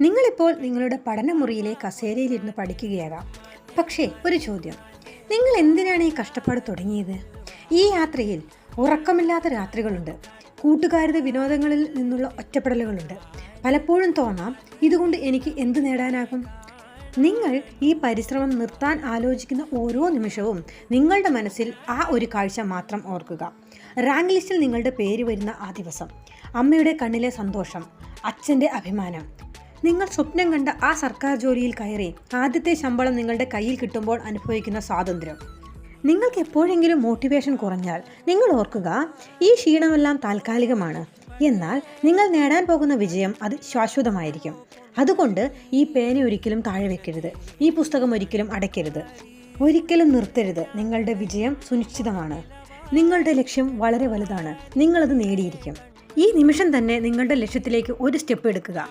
നിങ്ങളിപ്പോൾ നിങ്ങളുടെ പഠനമുറിയിലെ കസേരയിലിരുന്ന് പഠിക്കുകയാകാം. പക്ഷേ ഒരു ചോദ്യം. നിങ്ങൾ എന്തിനാണ് ഈ കഷ്ടപ്പാട് തുടങ്ങിയത്? ഈ യാത്രയിൽ ഉറക്കമില്ലാത്ത രാത്രികളുണ്ട്. കൂട്ടുകാരുടെ വിനോദങ്ങളിൽ നിന്നുള്ള ഒറ്റപ്പെടലുകളുണ്ട്. പലപ്പോഴും തോന്നാം ഇതുകൊണ്ട് എനിക്ക് എന്ത് നേടാനാകും? നിങ്ങൾ ഈ പരിശ്രമം നിർത്താൻ ആലോചിക്കുന്ന ഓരോ നിമിഷവും നിങ്ങളുടെ മനസ്സിൽ ആ ഒരു കാഴ്ച മാത്രം ഓർക്കുക. റാങ്ക് ലിസ്റ്റിൽ നിങ്ങളുടെ പേര് വരുന്ന ആ ദിവസം. അമ്മയുടെ കണ്ണിലെ സന്തോഷം. അച്ഛന്റെ അഭിമാനം. നിങ്ങൾ സ്വപ്നം കണ്ട ആ സർക്കാർ ജോലിയിൽ കയറി ആദ്യത്തെ ശമ്പളം നിങ്ങളുടെ കയ്യിൽ കിട്ടുമ്പോൾ അനുഭവിക്കുന്ന സ്വാതന്ത്ര്യം. നിങ്ങൾക്ക് എപ്പോഴെങ്കിലും മോട്ടിവേഷൻ കുറഞ്ഞാൽ നിങ്ങൾ ഓർക്കുക ഈ ക്ഷീണമെല്ലാം താൽക്കാലികമാണ്. എന്നാൽ നിങ്ങൾ നേടാൻ പോകുന്ന വിജയം അത് ശാശ്വതമായിരിക്കും. അതുകൊണ്ട് ഈ പേന ഒരിക്കലും താഴെ വെക്കരുത് ഈ പുസ്തകം ഒരിക്കലും അടയ്ക്കരുത്. ഒരിക്കലും നിർത്തരുത് നിങ്ങളുടെ വിജയം സുനിശ്ചിതമാണ്. നിങ്ങളുടെ ലക്ഷ്യം വളരെ വലുതാണ് നിങ്ങളത് നേടിയിരിക്കും. ഈ നിമിഷം തന്നെ നിങ്ങളുടെ ലക്ഷ്യത്തിലേക്ക് ഒരു സ്റ്റെപ്പ് എടുക്കുക.